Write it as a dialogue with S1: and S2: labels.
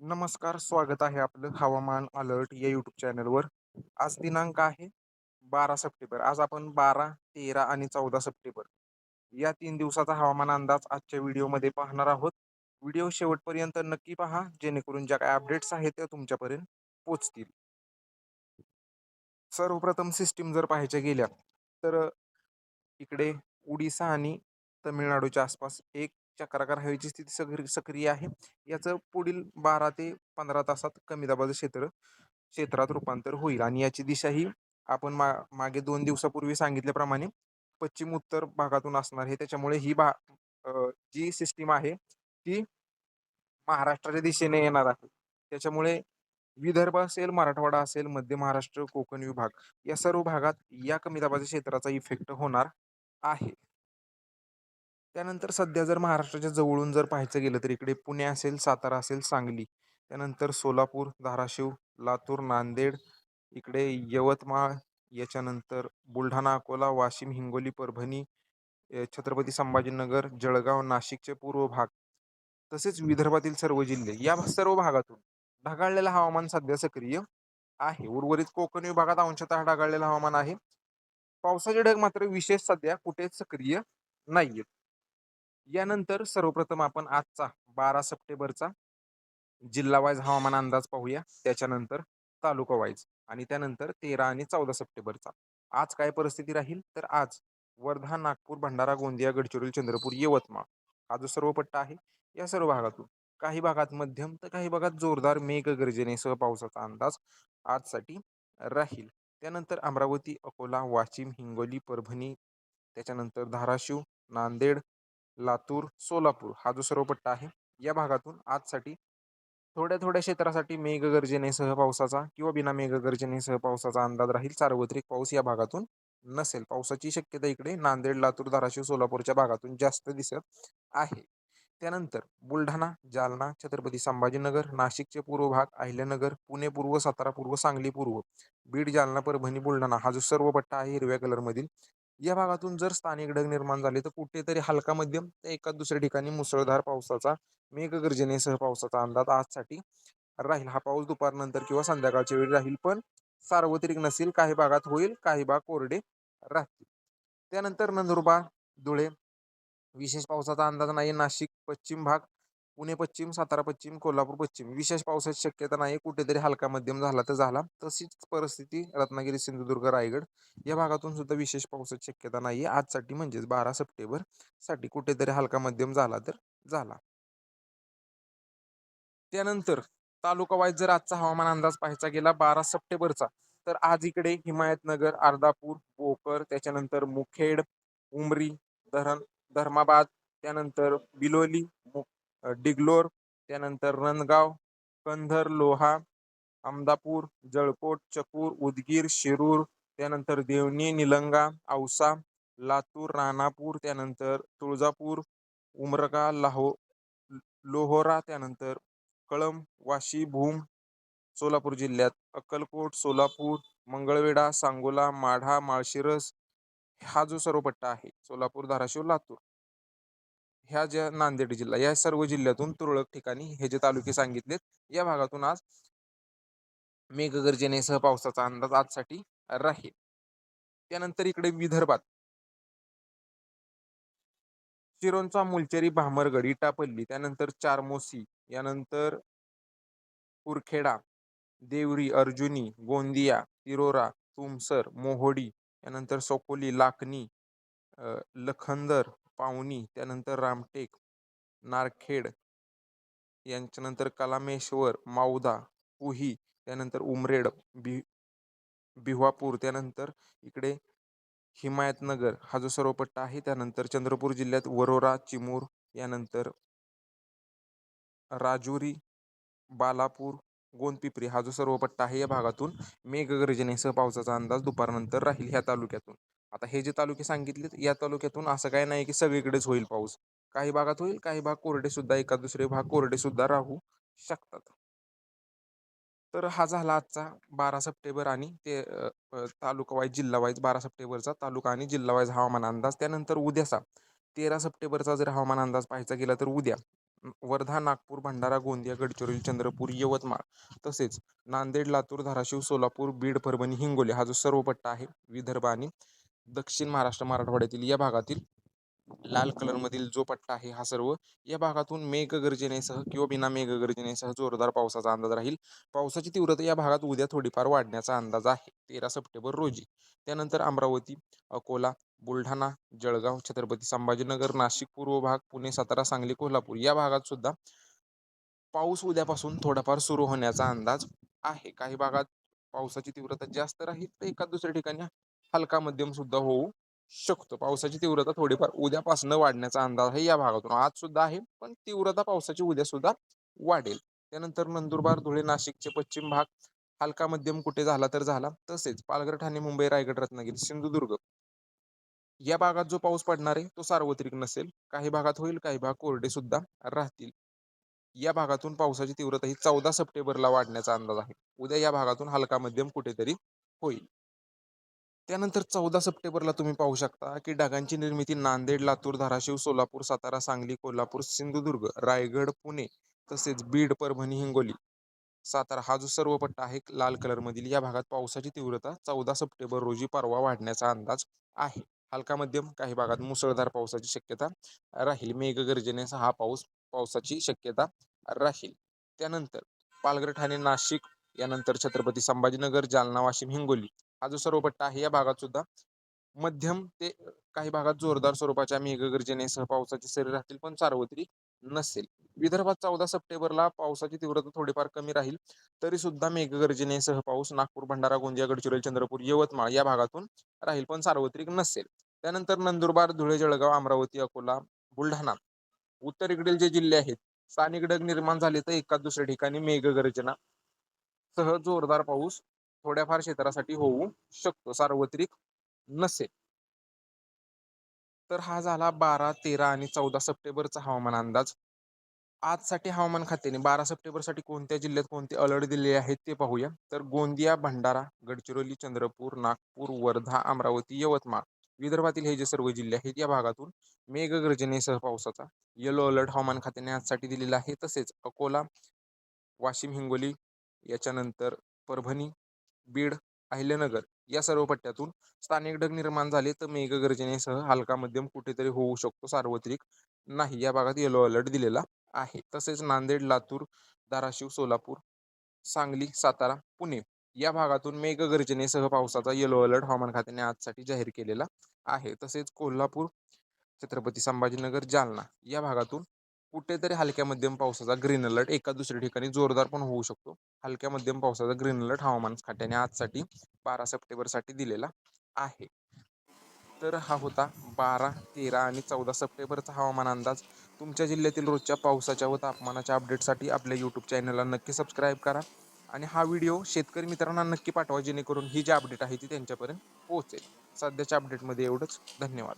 S1: नमस्कार स्वागत आहे आपलं हवामान अलर्ट या यूट्यूब चॅनलवर. आज दिनांक आहे बारा सप्टेंबर. आज आपण बारा तेरा आणि चौदा सप्टेंबर या तीन दिवसाचा हवामान अंदाज आजच्या व्हिडिओमध्ये पाहणार आहोत. व्हिडिओ शेवटपर्यंत नक्की पहा जेणेकरून ज्या काय अपडेट्स आहेत त्या तुमच्यापर्यंत पोचतील सर्वप्रथम सिस्टीम जर पाहायच्या गेल्या तर इकडे उडिसा आणि तमिळनाडूच्या आसपास एक चक्राकार हवेची स्थिती सक्रिय सक्रिय आहे. याचं पुढील बारा ते पंधरा तासात कमी दाबाचं क्षेत्र क्षेत्रात रूपांतर होईल. आणि याची दिशा ही आपण मा मागे दोन दिवसापूर्वी सांगितल्याप्रमाणे पश्चिम उत्तर भागातून असणार आहे. त्याच्यामुळे ही भा जी सिस्टीम आहे ती महाराष्ट्राच्या दिशेने येणार आहे. त्याच्यामुळे विदर्भ असेल मराठवाडा असेल मध्य महाराष्ट्र कोकण विभाग या सर्व भागात या कमी दाबाच्या क्षेत्राचा इफेक्ट होणार आहे. त्यानंतर सध्या जर महाराष्ट्राच्या जवळून जर पाहायचं गेलं तर इकडे पुणे असेल सातारा असेल सांगली. त्यानंतर सोलापूर धाराशिव लातूर नांदेड इकडे यवतमाळ याच्यानंतर बुलढाणा अकोला वाशिम हिंगोली परभणी छत्रपती संभाजीनगर जळगाव नाशिकचे पूर्व भाग तसेच विदर्भातील सर्व जिल्हे. या सर्व भागातून ढगाळलेलं हवामान सध्या सक्रिय आहे. उर्वरित कोकण विभागात अंशतः ढगाळलेलं हवामान आहे. पावसाचे ढग मात्र विशेष सध्या कुठेच सक्रिय नाहीयेत यानंतर सर्वप्रथम आपण आजचा बारा सप्टेंबरचा जिल्हा वाईज हवामान अंदाज पाहूया. त्याच्यानंतर तालुका वाईज आणि त्यानंतर तेरा आणि चौदा सप्टेंबरचा. आज काय परिस्थिती राहील? तर आज वर्धा नागपूर भंडारा गोंदिया गडचिरोली चंद्रपूर यवतमाळ हा जो सर्व पट्टा आहे या सर्व भागातून काही भागात मध्यम तर काही भागात जोरदार मेघ गर्जनेसह पावसाचा अंदाज आजसाठी राहील. त्यानंतर अमरावती अकोला वाशिम हिंगोली परभणी त्याच्यानंतर धाराशिव नांदेड लातूर सोलापूर हा जो सर्व पट्टा आहे. या भागातून आजसाठी थोड्या थोड्या क्षेत्रासाठी मेघगर्जनेसह पावसाचा किंवा बिना मेघगर्जनेसह पावसाचा अंदाज राहील. सार्वत्रिक पाऊस या भागातून नसेल. पावसाची शक्यता इकडे नांदेड लातूर धाराशिव सोलापूरच्या भागातून जास्त दिसत आहे. त्यानंतर बुलढाणा जालना छत्रपती संभाजीनगर नाशिकचे पूर्व भाग अहिल्यानगर पुणे पूर्व सातारा पूर्व सांगली पूर्व बीड जालना परभणी बुलढाणा हा जो सर्व पट्टा आहे हिरव्या कलरमधील या भागातून जर स्थानिक ढग निर्माण झाले तर कुठेतरी हलका मध्यम तर एका दुसऱ्या ठिकाणी मुसळधार पावसाचा मेघगर्जनेसह पावसाचा अंदाज आजसाठी राहील. हा पाऊस दुपारनंतर किंवा संध्याकाळच्या वेळी राहील पण सार्वत्रिक नसेल काही भागात होईल काही भाग कोरडे राहतील. त्यानंतर नंदुरबार धुळे विशेष पावसाचा अंदाज नाही नाशिक पश्चिम भाग पुणे पश्चिम सातारा पश्चिम कोल्हापूर पश्चिम विशेष पावसाची शक्यता नाही. कुठेतरी हलका मध्यम झाला तर झाला. तशीच परिस्थिती रत्नागिरी सिंधुदुर्ग रायगड या भागातून सुद्धा विशेष पावसाची शक्यता नाही आजसाठी म्हणजेच बारा सप्टेंबरसाठी कुठेतरी हलका मध्यम झाला तर झाला. त्यानंतर तालुका वाईज जर आजचा हवामान अंदाज पाहायचा गेला बारा सप्टेंबरचा तर आज इकडे हिमायतनगर अर्धापूर भोकर त्याच्यानंतर मुखेड उमरी धरण धर्माबाद त्यानंतर बिलोली डिगलोर त्यानंतर रणगाव कंधर लोहा अमदापूर जळकोट चकूर उदगीर शिरूर त्यानंतर देवणी निलंगा औसा लातूर राणापूर त्यानंतर तुळजापूर उमरगा लाहो लोहोरा त्यानंतर कळम वाशी भूम सोलापूर जिल्ह्यात अक्कलकोट सोलापूर मंगळवेढा सांगोला माढा माळशिरस हा जो सर्व पट्टा आहे सोलापूर धाराशिव लातूर. ह्या ज्या नांदेड जिल्हा या सर्व जिल्ह्यातून तुरळक ठिकाणी हे जे तालुके सांगितलेत या भागातून आज मेघगर्जनेसह पावसाचा अंदाज आजसाठी राहील. त्यानंतर इकडे विदर्भात. चिरोंचा मुलचेरी भामरगड इटापल्ली त्यानंतर चारमोसी यानंतर कुरखेडा देवरी अर्जुनी गोंदिया तिरोरा तुमसर मोहोडी यानंतर सोकोली लाखनी लखंदर पावनी त्यानंतर रामटेक नारखेड यांच्यानंतर कलामेश्वर माऊदा पुही त्यानंतर उमरेड बि भिवापूर त्यानंतर इकडे हिमायतनगर हा जो सर्व पट्टा आहे त्यानंतर चंद्रपूर जिल्ह्यात वरोरा चिमूर यानंतर राजुरी बालापूर गोंदपिपरी हा जो सर्व पट्टा आहे या भागातून मेघगर्जनेसह पावसाचा अंदाज दुपारनंतर राहील ह्या तालुक्यातून. आता हे जे तालुके सांगितलेत या तालुक्यातून असं काय नाही की सगळीकडेच होईल पाऊस. काही भागात होईल काही भाग कोरडे सुद्धा एका दुसरे भाग कोरडे सुद्धा राहू शकतात. तर हा झाला आजचा बारा सप्टेंबर आणि ते तालुका वाईज जिल्हा वाईज बारा सप्टेंबरचा तालुका आणि जिल्हा वाईज हवामान अंदाज. त्यानंतर उद्याचा तेरा सप्टेंबरचा जर हवामान अंदाज पाहायचा गेला तर उद्या वर्धा नागपूर भंडारा गोंदिया गडचिरोली चंद्रपूर यवतमाळ तसेच नांदेड लातूर धाराशिव सोलापूर बीड परभणी हिंगोली हा जो सर्व पट्टा आहे विदर्भ आणि दक्षिण महाराष्ट्र मराठवाड्यातील या भागातील लाल कलरमधील जो पट्टा आहे हा सर्व या भागातून मेघगर्जनेसह किंवा बिना मेघगर्जनेसह जोरदार पावसाचा अंदाज राहील. पावसाची तीव्रता या भागात उद्या थोडीफार वाढण्याचा अंदाज आहे. तेरा सप्टेंबर रोजी. त्यानंतर अमरावती अकोला बुलढाणा जळगाव छत्रपती संभाजीनगर नाशिक पूर्व भाग पुणे सातारा सांगली कोल्हापूर या भागात सुद्धा पाऊस उद्यापासून थोडाफार सुरू होण्याचा अंदाज आहे. काही भागात पावसाची तीव्रता जास्त राहील तर एका दुसऱ्या ठिकाणी हलका मध्यम सुद्धा होऊ शकतो. पावसाची तीव्रता थोडीफार उद्यापासून वाढण्याचा अंदाज आहे या भागातून. आज सुद्धा आहे पण तीव्रता पावसाची उद्या सुद्धा वाढेल. त्यानंतर नंदुरबार धुळे नाशिकचे पश्चिम भाग हलका मध्यम कुठे झाला तर झाला. तसेच पालघर ठाणे मुंबई रायगड रत्नागिरी सिंधुदुर्ग या भागात जो पाऊस पडणार आहे तो सार्वत्रिक नसेल. काही भागात होईल काही भाग कोरडे सुद्धा राहतील. या भागातून पावसाची तीव्रता ही चौदा सप्टेंबरला वाढण्याचा अंदाज आहे. उद्या या भागातून हलका मध्यम कुठेतरी होईल. त्यानंतर चौदा सप्टेंबरला तुम्ही पाहू शकता की ढगांची निर्मिती नांदेड लातूर धाराशिव सोलापूर सातारा सांगली कोल्हापूर सिंधुदुर्ग रायगड पुणे तसेच बीड परभणी हिंगोली. सातारा हा जो सर्व पट्टा आहे लाल कलरमधील या भागात पावसाची तीव्रता चौदा सप्टेंबर रोजी परवा वाढण्याचा अंदाज आहे. हलका मध्यम काही भागात मुसळधार पावसाची शक्यता राहील. मेघगर्जनेचा हा पाऊस पावसाची शक्यता राहील. त्यानंतर पालघर ठाणे नाशिक यानंतर छत्रपती संभाजीनगर जालना वाशिम हिंगोली हा जो सर्व आहे या भागात सुद्धा. मध्यम ते काही भागात जोरदार स्वरूपाच्या मेघगर्जनेसह पावसाची सरी राहतील पण सार्वत्रिक नसेल. विदर्भात चौदा सप्टेंबरला पावसाची तीव्रता थोडीफार कमी राहील तरी सुद्धा मेघगर्जनेसह पाऊस नागपूर भंडारा गोंदिया गडचिरोली चंद्रपूर यवतमाळ या भागातून राहील पण सार्वत्रिक नसेल. त्यानंतर नंदुरबार धुळे जळगाव अमरावती अकोला बुलढाणा उत्तरेकडील जे जिल्हे आहेत स्थानिक ढग निर्माण झाले तर एका दुसऱ्या ठिकाणी मेघगर्जना सह जोरदार पाऊस थोड्याफार क्षेत्रासाठी होऊ शकतो सार्वत्रिक नसेल. तर हा झाला बारा तेरा आणि चौदा सप्टेंबरचा हवामान अंदाज. आजसाठी हवामान खात्याने बारा सप्टेंबरसाठी कोणत्या जिल्ह्यात कोणते अलर्ट दिले आहेत ते पाहूया. तर गोंदिया भंडारा गडचिरोली चंद्रपूर नागपूर वर्धा अमरावती यवतमाळ विदर्भातील हे जे सर्व जिल्हे आहेत या भागातून मेघगर्जनेसह पावसाचा येलो अलर्ट हवामान खात्याने आजसाठी दिलेला आहे. तसेच अकोला वाशिम हिंगोली याच्यानंतर परभणी बीड अहिल्यानगर या सर्व पट्ट्यातून स्थानिक ढग निर्माण झाले. तर मेघगर्जनेसह हलका मध्यम कुठेतरी होऊ शकतो सार्वत्रिक नाही या भागात येलो अलर्ट दिलेला आहे. तसेच नांदेड लातूर धाराशिव सोलापूर सांगली सातारा पुणे या भागातून मेघगर्जनेसह पावसाचा येलो अलर्ट हवामान खात्याने आजसाठी जाहीर केलेला आहे. तसेच कोल्हापूर छत्रपती संभाजीनगर जालना या भागातून कुठेतरी हलक्या मध्यम पावसाचा ग्रीन अलर्ट एका दुसऱ्या ठिकाणी जोरदार पण होऊ शकतो. हलक्या मध्यम पावसाचा ग्रीन अलर्ट हवामान खात्याने आजसाठी बारा सप्टेंबरसाठी दिलेला आहे. तर हा होता बारा तेरा आणि चौदा सप्टेंबरचा हवामान अंदाज. तुमच्या जिल्ह्यातील रोजच्या पावसाच्या व तापमानाच्या अपडेटसाठी आपल्या यूट्यूब चॅनलला नक्की सबस्क्राईब करा आणि हा व्हिडिओ शेतकरी मित्रांना नक्की पाठवा जेणेकरून ही जी अपडेट आहे ती त्यांच्यापर्यंत पोहोचेल. सध्याच्या अपडेटमध्ये एवढंच. धन्यवाद.